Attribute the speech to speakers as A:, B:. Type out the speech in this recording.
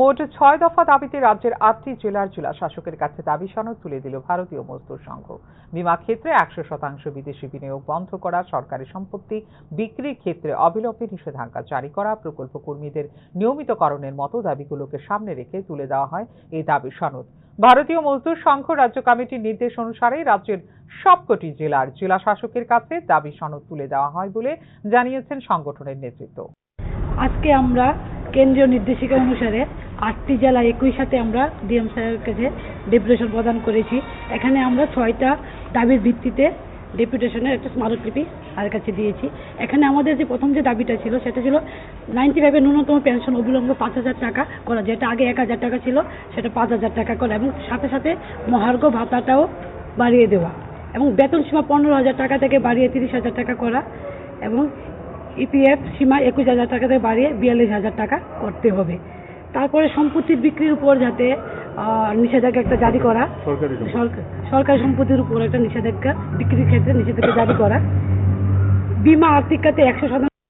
A: মোট ছয় দফা দাবিতে রাজ্যের আটটি জেলার জেলা শাসকের কাছে দাবি সনদ তুলে দিল ভারতীয় মজদুর সংঘ। বিমা ক্ষেত্রে একশো শতাংশ বিদেশি বিনিয়োগ বন্ধ করা, সরকারি সম্পত্তি বিক্রির ক্ষেত্রে অবিলম্বে নিষেধাজ্ঞা জারি করা, প্রকল্প কর্মীদের নিয়মিতকরণের মতো দাবিগুলোকে সামনে রেখে তুলে দেওয়া হয় এই দাবি সনদ। ভারতীয় মজদুর সংঘ রাজ্য কমিটির নির্দেশ অনুসারে রাজ্যের সবকটি জেলার জেলা শাসকের কাছে দাবি সনদ তুলে দেওয়া হয় বলে জানিয়েছেন সংগঠনের নেতৃত্ব।
B: আজকে আমরা কেন্দ্রীয় নির্দেশিকা অনুসারে আটটি জেলা একই সাথে আমরা ডিএম স্যারের কাছে ডেপুটেশন প্রদান করেছি। এখানে আমরা ছয়টা দাবির ভিত্তিতে ডেপুটেশনের একটা স্মারকলিপি তার কাছে দিয়েছি। এখানে আমাদের যে প্রথম যে দাবিটা ছিল, সেটা ছিল নাইনটি ফাইভের ন্যূনতম পেনশন অবিলম্বে পাঁচ হাজার টাকা করা, যেটা আগে এক হাজার টাকা ছিল, সেটা পাঁচ হাজার টাকা করা এবং সাথে সাথে মহার্ঘ ভাতাটাও বাড়িয়ে দেওয়া এবং বেতন সীমা পনেরো হাজার টাকা থেকে বাড়িয়ে তিরিশ হাজার টাকা করা এবং ইপিএফ সীমা একুশ হাজার টাকা থেকে বাড়িয়ে বিয়াল্লিশ হাজার টাকা করতে হবে। তারপরে সম্পত্তির বিক্রির উপর যাতে আহ, নিষেধাজ্ঞা একটা জারি করা
C: সরকারি সম্পত্তি।
B: সরকার- সরকারি সম্পত্তির উপর একটা নিষেধাজ্ঞা বিক্রির ক্ষেত্রে নিষেধাজ্ঞা জারি করা বিমা আর্থিক খাতে একশো শতাংশ